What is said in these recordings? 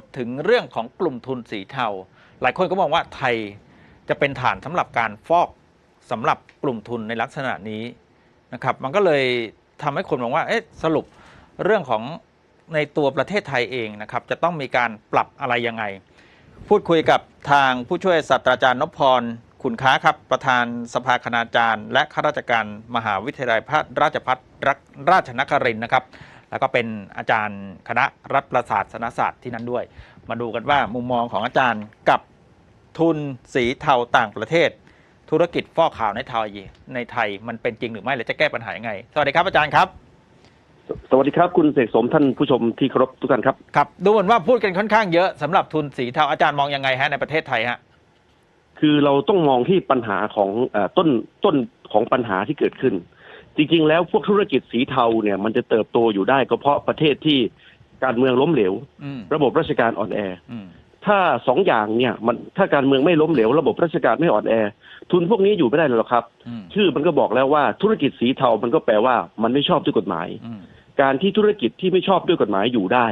ดถึงเรื่องของกลุ่มทุนสีเทา หลายคนก็มองว่าไทยจะเป็นฐานสำหรับการฟอกสำหรับกลุ่มทุนในลักษณะนี้นะครับ มันก็เลยทำให้คนมองว่าเอ๊ะสรุปเรื่องของในตัวประเทศไทยเองนะครับ จะต้องมีการปรับอะไรยังไง พูดคุยกับทางผู้ช่วยศาสตราจารย์นพพรขุนค้าครับ ประธานสภาคณาจารย์ และข้าราชการมหาวิทยาลัยพระราชพัฒราชนครินทร์นะครับ แล้วก็เป็นอาจารย์คณะรัฐประศาสนศาสตร์ที่นั่นด้วย มาดูกันว่ามุมมองของอาจารย์กับทุนสีเทาต่างประเทศ ธุรกิจฟอกข่าวในไทยในไทยมันเป็นจริงหรือไม่และจะแก้ปัญหายังไง สวัสดีครับอาจารย์ครับ สวัสดีครับคุณเสกสมท่านผู้ชมที่เคารพทุกท่านครับครับดูเหมือนว่าพูดกันค่อนข้างเยอะสำหรับทุนสีเทาอาจารย์มองยังไงฮะในประเทศไทยฮะคือเราต้องมองที่ปัญหาของเออต้นต้นของปัญหาที่เกิดขึ้น จริงๆ แล้วพวกธุรกิจสีเทาเนี่ยมันจะเติบโตอยู่ได้ก็เพราะประเทศที่การเมืองล้มเหลวอืมระบบราชการอ่อนแออืมถ้าสองอย่างเนี่ยมันถ้าการเมืองไม่ล้มเหลว ระบบราชการไม่อ่อนแอ ทุนพวกนี้อยู่ไม่ได้หรอกครับอืมชื่อมันก็บอกแล้วว่าธุรกิจสีเทามันก็แปลว่ามันไม่ชอบด้วยกฎหมายอืมการที่ธุรกิจที่ไม่ชอบด้วยกฎหมายอยู่ได้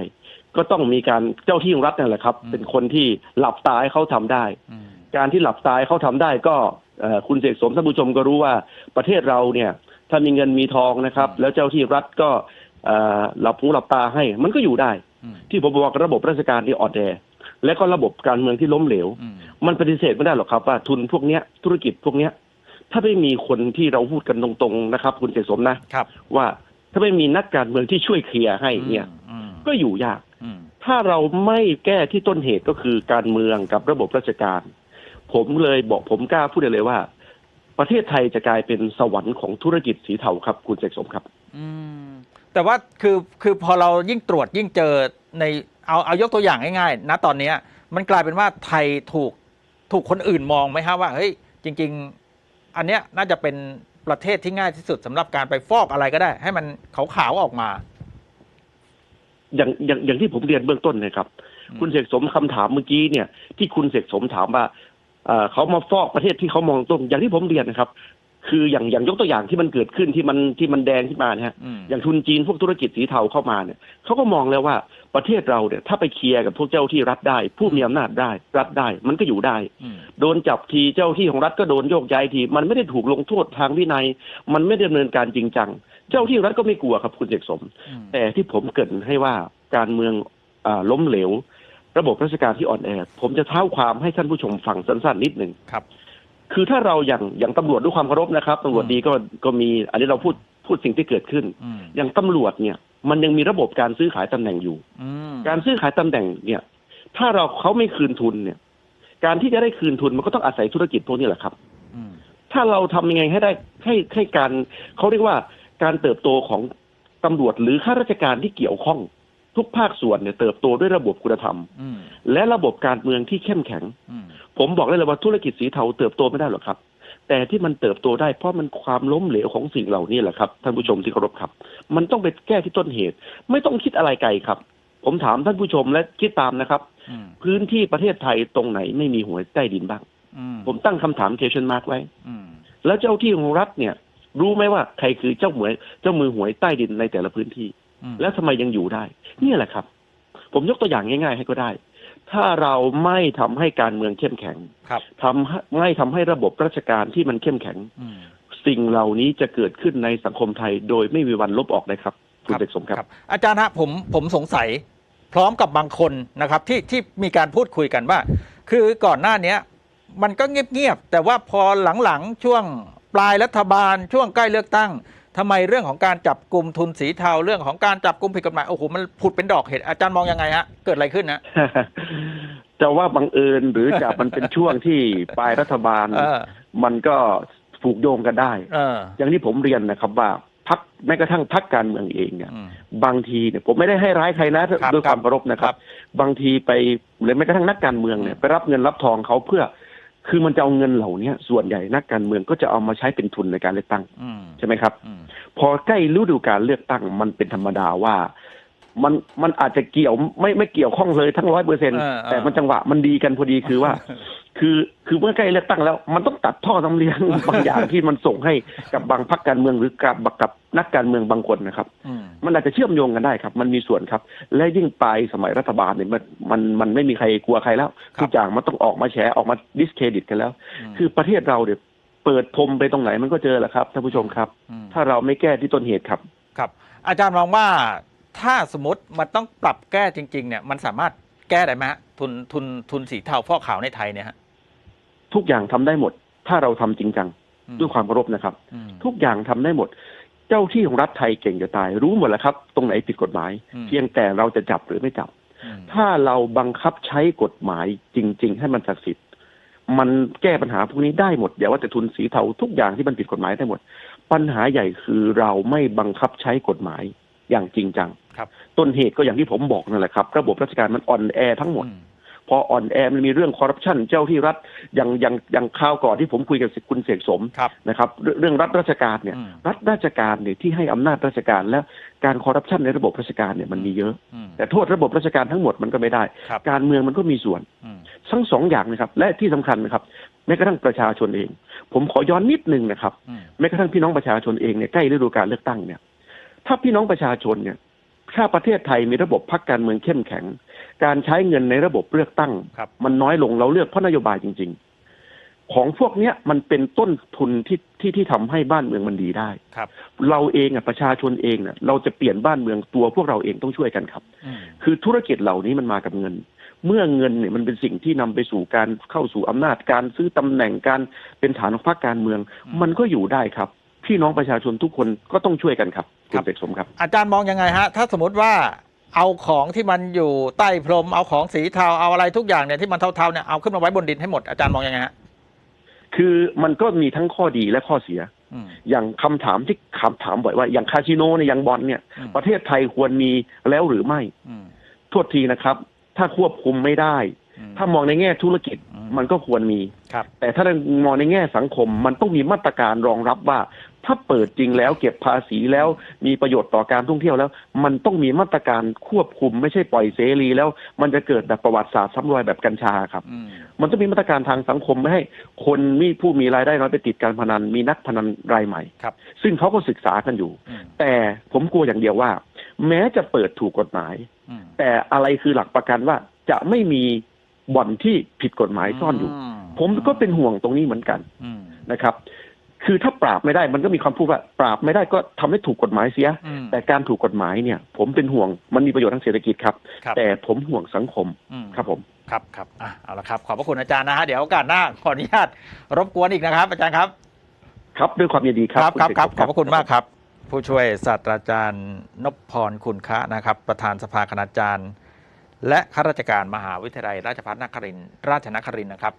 ก็ต้องมีการเจ้าที่ของรัฐนั่นแหละครับอืมเป็นคนที่หลับตาให้เขาทำได้อืมการที่หลับตายเขาทำได้ก็เอ่อคุณเสกสมท่านผู้ชมก็รู้ว่าประเทศเราเนี่ย ถ้ามีเงินมีทองนะครับ แล้วเจ้าที่รัฐก็เอ่อหลับหูหลับตาให้ มันก็อยู่ได้อืมที่ผมบอกระบบราชการที่อ่อนแอและก็ระบบการเมืองที่ล้มเหลวอืมมันปฏิเสธไม่ได้หรอกครับว่าทุนพวกเนี้ยธุรกิจพวกเนี้ยถ้าไม่มีคนที่เราพูดกันตรงๆนะครับ คุณเสกสมนะครับว่าถ้าไม่มีนักการเมืองที่ช่วยเคลียร์ให้เนี่ยอืมก็อยู่ยากอืมถ้าเราไม่แก้ที่ต้นเหตุก็คือการเมืองกับระบบราชการ ผมเลยบอกผมกล้าพูดได้เลยว่า ประเทศไทยจะกลายเป็นสวรรค์ของธุรกิจสีเทาครับคุณเสกสมครับ อืม แต่ว่าคือคือพอเรายิ่งตรวจยิ่งเจอในเอาเอายกตัวอย่างง่ายๆนะตอนเนี้ย มันกลายเป็นว่าไทยถูกถูกคนอื่นมองไหมฮะว่าเฮ้ยจริง ๆ อันเนี้ยน่าจะเป็นประเทศที่ง่ายที่สุดสำหรับการไปฟอกอะไรก็ได้ ให้มันขาวๆออกมา อย่างอย่างอย่างที่ผมเรียนเบื้องต้นนะครับอืมคุณเสกสมคำถามเมื่อกี้เนี่ย ที่คุณเสกสมถามว่า เอ่อเขามาฟอกประเทศที่เขามองตรงอย่างที่ผมเรียนนะครับ คืออย่างอย่างยกตัวอย่างที่มันเกิดขึ้นที่มันที่มันแดงขึ้นมานะฮะอืมอย่างทุนจีนพวกธุรกิจสีเทาเข้ามาเนี่ยเขาก็มองแล้วว่าประเทศเราเนี่ยถ้าไปเคลียร์กับพวกเจ้าที่รัฐได้ ผู้มีอำนาจได้ รัฐได้ มันก็อยู่ได้อืมโดนจับทีเจ้าที่ของรัฐก็โดนโยกย้ายที มันไม่ได้ถูกลงโทษทางวินัย มันไม่ได้ดำเนินการจริงจัง เจ้าที่รัฐก็ไม่กลัวครับคุณเสกสมอืมแต่ที่ผมเกริดให้ว่าการเมืองอาล้มเหลว ระบบราชการที่อ่อนแอ ผมจะเท้าความให้ท่านผู้ชมฟังสั้นๆนิดหนึ่งครับ คือถ้าเราอย่างอย่างตำรวจด้วยความเคารพนะครับตำรวจอืมดีก็ก็มี อันนี้เราพูดพูดสิ่งที่เกิดขึ้นอืมอย่างตำรวจเนี่ย มันยังมีระบบการซื้อขายตำแหน่งอยู่อืมการซื้อขายตำแหน่งเนี่ย ถ้าเราเขาไม่คืนทุนเนี่ย การที่จะได้คืนทุนมันก็ต้องอาศัยธุรกิจพวกนี้แหละครับอืมถ้าเราทำยังไงให้ได้ให้ให้การเขาเรียกว่าการเติบโตของตำรวจหรือข้าราชการที่เกี่ยวข้อง ทุกภาคส่วนเนี่ยเติบโตด้วยระบบคุณธรรมอืมและระบบการเมืองที่เข้มแข็งอืมผมบอกได้เลยว่าธุรกิจสีเทาเติบโตไม่ได้หรอกครับ แต่ที่มันเติบโตได้เพราะมันความล้มเหลวของสิ่งเหล่านี้แหละครับท่านผู้ชมที่เคารพครับ มันต้องไปแก้ที่ต้นเหตุ ไม่ต้องคิดอะไรไกลครับ ผมถามท่านผู้ชมและคิดตามนะครับอืมพื้นที่ประเทศไทยตรงไหนไม่มีหวยใต้ดินบ้างอืมผมตั้งคำถามเคชันมาร์กไว้อืมแล้วเจ้าที่ของรัฐเนี่ย รู้ไหมว่าใครคือเจ้าหวยเจ้ามือหวยใต้ดินในแต่ละพื้นที่อืม แล้วทำไมยังอยู่ได้ เนี่ยแหละครับ ผมยกตัวอย่างง่าย ๆ ให้ก็ได้ ถ้าเราไม่ทำให้การเมืองเข้มแข็งครับทำให้ไม่ทำให้ระบบราชการที่มันเข้มแข็งอืมสิ่งเหล่านี้จะเกิดขึ้นในสังคมไทย โดยไม่มีวันลบออกเลยครับคุณเด็กสมครับ อาจารย์ฮะผมผมสงสัยพร้อมกับบางคนนะครับที่ที่มีการพูดคุยกันว่า คือก่อนหน้าเนี้ยมันก็เงียบๆแต่ว่าพอหลังๆช่วงปลายรัฐบาลช่วงใกล้เลือกตั้ง ทำไมเรื่องของการจับกลุ่มทุนสีเทาเรื่องของการจับกลุ่มผิดกฎหมายโอ้โหมันผุดเป็นดอกเห็ดอาจารย์มองยังไงฮะเกิดอะไรขึ้นนะจะว่าบังเอิญหรือจะมันเป็นช่วงที่ปลายรัฐบาลเออมันก็ผูกโยงกันได้เอออย่างที่ผมเรียนนะครับว่าพักแม้กระทั่งพักการเมืองเองเนี่ยอืมบางทีเนี่ยผมไม่ได้ให้ร้ายใครนะครับด้วยความเคารพนะคครัรับบบางทีไปหรือแม้กระทั่งนักการเมืองเนี่ยอืมไปรับเงินรับทองเขาเพื่อ คือมันจะเอาเงินเหล่านี้ส่วนใหญ่นักการเมืองก็จะเอามาใช้เป็นทุนในการเลือกตั้งอืมใช่ไหมครับอืมพอใกล้ฤดูการเลือกตั้งมันเป็นธรรมดาว่ามันมันอาจจะเกี่ยวไม่ไม่เกี่ยวข้องเลยทั้งร้อยเปอร์เซ็นเออเออแต่มันจังหวะมันดีกันพอดีคือว่า คือคือเมื่อใกล้เลือกตั้งแล้ว มันต้องตัดท่อน้ำเลี้ยงบางอย่างที่มันส่งให้กับบางพรรคการเมืองหรือกับกับนักการเมืองบางคนนะครับอื มมันอาจจะเชื่อมโยงกันได้ครับ มันมีส่วนครับ และยิ่งปลายสมัยรัฐบาลเนี่ยมันมันมันไม่มีใครกลัวใครแล้วครับทุกอย่างมันต้องออกมาแฉออกมาดิสเครดิตกันแล้วมคือประเทศเราเนี่ยเปิดพรมไปตรงไหนมันก็เจอแหละครับท่านผู้ชมครับมถ้าเราไม่แก้ที่ต้นเหตุครับครับ อาจารย์มองว่าถ้าสมมติมันต้องปรับแก้จริง ๆ เนี่ย มันสามารถแก้ได้ไหมฮะทุนทุนทุนสีเทาฟอกขาวในไทยเนี่ยฮะทุกอย่างทำได้หมด ถ้าเราทำจริงจังอืมด้วยความเคารพนะครับอืมทุกอย่างทำได้หมด เจ้าที่ของรัฐไทยเก่งจะตาย รู้หมดแล้วครับ ตรงไหนผิดกฎหมายอืมเพียงแต่เราจะจับหรือไม่จับอืมถ้าเราบังคับใช้กฎหมายจริง ๆ ให้มันศักดิ์สิทธิ์มันแก้ปัญหาพวกนี้ได้หมดอย่าว่าแต่ทุนสีเทาทุกอย่างที่มันผิดกฎหมายได้หมด ปัญหาใหญ่คือเราไม่บังคับใช้กฎหมายอย่างจริงจังครับต้นเหตุก็อย่างที่ผมบอกนั่นแหละครับ ระบบราชการมันอ่อนแอทั้งหมดอืม พออ่อนแอมันมีเรื่องคอร์รัปชันเจ้าที่รัฐอย่างอย่างอย่างข่าวก่อนที่ผมคุยกับคุณเสกสมครับนะครับเรื่องเรื่องรัฐราชการเนี่ยอืมรัฐราชการเนี่ยที่ให้อำนาจราชการและการคอร์รัปชันในระบบราชการเนี่ยมันมีเยอะอืมแต่โทษระบบราชการทั้งหมดมันก็ไม่ได้ครับการเมืองมันก็มีส่วนอืมทั้งสองอย่างนะครับ และที่สำคัญนะครับแม้กระทั่งประชาชนเอง ผมขอย้อนนิดนึงนะครับอืมแม้กระทั่งพี่น้องประชาชนเองเนี่ยใกล้ฤดูการเลือกตั้งเนี่ย ถ้าพี่น้องประชาชนเนี่ย ถ้าประเทศไทยมีระบบพักการเมืองเข้มแข็ง การใช้เงินในระบบเลือกตั้งครับมันน้อยลงเราเลือกเพราะนโยบายจริง ๆ ของพวกเนี้ยมันเป็นต้นทุนที่ที่ที่ทำให้บ้านเมืองมันดีได้ครับ เราเองอะประชาชนเองอะเราจะเปลี่ยนบ้านเมืองตัวพวกเราเองต้องช่วยกันครับอืมคือธุรกิจเหล่านี้มันมากับเงิน เมื่อเงินเนี่ยมันเป็นสิ่งที่นำไปสู่การเข้าสู่อำนาจการซื้อตำแหน่งการเป็นฐานของพรรคการเมือง มันก็อยู่ได้ครับ พี่น้องประชาชนทุกคนก็ต้องช่วยกันครับคุณเสกสมครับ อาจารย์มองยังไงฮะ ถ้าสมมติว่าเอาของที่มันอยู่ใต้พรม เอาของสีเทาเอาอะไรทุกอย่างเนี่ยที่มันเทาๆเนี่ยเอาขึ้นมาไว้บนดินให้หมดอาจารย์มองยังไงฮะคือมันก็มีทั้งข้อดีและข้อเสียอืมอย่างคำถามที่คำถามบ่อยว่า อย่างคาสิโนเนี่ยอย่างบอลเนี่ยอืมประเทศไทยควรมีแล้วหรือไม่อืมโทษทีนะครับ ถ้าควบคุมไม่ได้อืมถ้ามองในแง่ธุรกิจอืมมันก็ควรมีครับแต่ถ้ามองในแง่สังคมมันต้องมีมาตรการรองรับว่า ถ้าเปิดจริงแล้วเก็บภาษีแล้วมีประโยชน์ต่อการท่องเที่ยวแล้ว มันต้องมีมาตรการควบคุมไม่ใช่ปล่อยเสรีแล้วมันจะเกิดแบบประวัติศาสตร์ซ้ำรอยแบบกัญชาครับอืมมันต้องมีมาตรการทางสังคมไม่ให้ คนมีผู้มีรายได้น้อยไปติดการพนัน มีนักพนันรายใหม่ครับซึ่งเขาก็ศึกษากันอยู่อืมแต่ผมกลัวอย่างเดียวว่า แม้จะเปิดถูกกฎหมายอืมแต่อะไรคือหลักประกันว่าจะไม่มีบ่อนที่ผิดกฎหมายซ่อนอยู่มผมก็เป็นห่วงตรงนี้เหมือนกันอืมนะครับ คือถ้าปราบไม่ได้มันก็มีความพูดว่า ปราบไม่ได้ก็ทำให้ถูกกฎหมายเสียอืมแต่การถูกกฎหมายเนี่ย ผมเป็นห่วงมันมีประโยชน์ทางเศรษฐกิจครับครับแต่ผมห่วงสังคมอืมครับผมครับครับอะเอาละครับ ขอบพระคุณอาจารย์นะฮะเดี๋ยวโอกาสหน้าขออนุญาตรบกวนอีกนะครับ อาจารย์ครับ ครับด้วยความยินดีครับครับครับณขอบเสกสมพระคุณมากครับ ผู้ช่วยศาสตราจารย์นพพรคุณคะนะครับ ประธานสภาคณาจารย์ และข้าราชการมหาวิทยาลัยราชภัฏนครินทร์ราชนครินทร์นะครับ